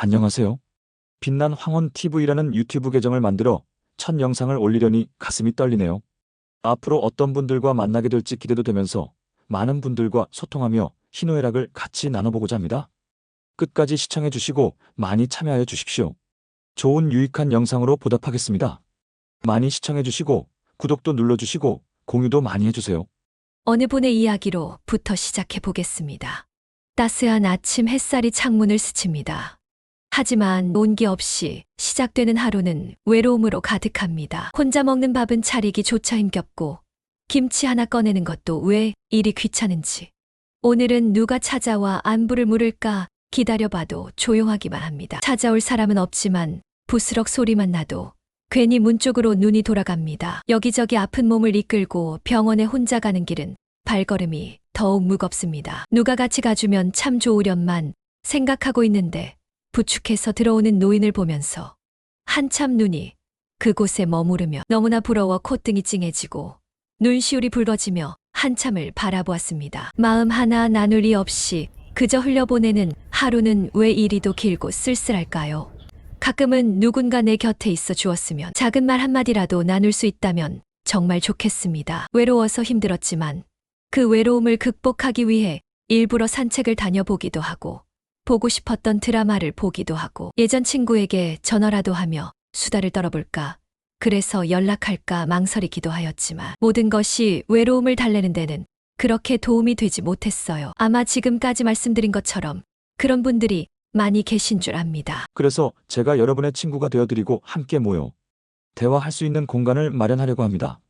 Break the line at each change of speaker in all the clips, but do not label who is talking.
안녕하세요. 빛난 황혼 TV라는 유튜브 계정을 만들어 첫 영상을 올리려니 가슴이 떨리네요. 앞으로 어떤 분들과 만나게 될지 기대도 되면서 많은 분들과 소통하며 희노애락을 같이 나눠보고자 합니다. 끝까지 시청해 주시고 많이 참여하여 주십시오. 좋은 유익한 영상으로 보답하겠습니다. 많이 시청해 주시고 구독도 눌러주시고 공유도 많이 해주세요.
어느 분의 이야기로부터 시작해 보겠습니다. 따스한 아침 햇살이 창문을 스칩니다. 하지만 온기 없이 시작되는 하루는 외로움으로 가득합니다. 혼자 먹는 밥은 차리기 조차 힘겹고 김치 하나 꺼내는 것도 왜 일이 귀찮은지. 오늘은 누가 찾아와 안부를 물을까 기다려봐도 조용하기만 합니다. 찾아올 사람은 없지만 부스럭 소리만 나도 괜히 문 쪽으로 눈이 돌아갑니다. 여기저기 아픈 몸을 이끌고 병원에 혼자 가는 길은 발걸음이 더욱 무겁습니다. 누가 같이 가주면 참 좋으련만 생각하고 있는데 부축해서 들어오는 노인을 보면서 한참 눈이 그곳에 머무르며 너무나 부러워 콧등이 찡해지고 눈시울이 붉어지며 한참을 바라보았습니다. 마음 하나 나눌 리 없이 그저 흘려보내는 하루는 왜 이리도 길고 쓸쓸할까요? 가끔은 누군가 내 곁에 있어 주었으면 작은 말 한마디라도 나눌 수 있다면 정말 좋겠습니다. 외로워서 힘들었지만 그 외로움을 극복하기 위해 일부러 산책을 다녀보기도 하고 보고 싶었던 드라마를 보기도 하고 예전 친구에게 전화라도 하며 수다를 떨어볼까 그래서 연락할까 망설이기도 하였지만 모든 것이 외로움을 달래는 데는 그렇게 도움이 되지 못했어요. 아마 지금까지 말씀드린 것처럼 그런 분들이 많이 계신 줄 압니다.
그래서 제가 여러분의 친구가 되어드리고 함께 모여 대화할 수 있는 공간을 마련하려고 합니다.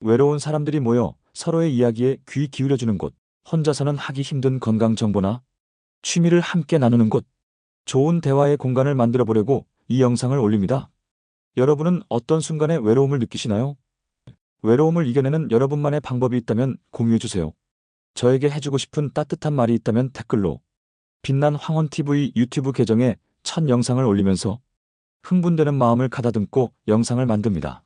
외로운 사람들이 모여 서로의 이야기에 귀 기울여주는 곳, 혼자서는 하기 힘든 건강 정보나 취미를 함께 나누는 곳, 좋은 대화의 공간을 만들어 보려고 이 영상을 올립니다. 여러분은 어떤 순간에 외로움을 느끼시나요? 외로움을 이겨내는 여러분만의 방법이 있다면 공유해 주세요. 저에게 해주고 싶은 따뜻한 말이 있다면 댓글로 빛난 황혼TV 유튜브 계정에 첫 영상을 올리면서 흥분되는 마음을 가다듬고 영상을 만듭니다.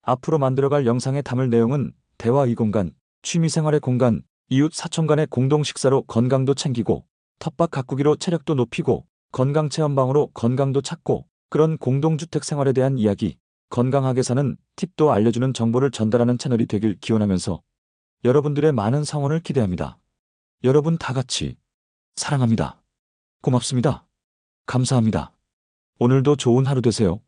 앞으로 만들어갈 영상에 담을 내용은 대화 이 공간, 취미생활의 공간, 이웃 사촌 간의 공동 식사로 건강도 챙기고 텃밭 가꾸기로 체력도 높이고 건강 체험방으로 건강도 찾고 그런 공동주택 생활에 대한 이야기, 건강하게 사는 팁도 알려주는 정보를 전달하는 채널이 되길 기원하면서 여러분들의 많은 성원을 기대합니다. 여러분 다 같이 사랑합니다. 고맙습니다. 감사합니다. 오늘도 좋은 하루 되세요.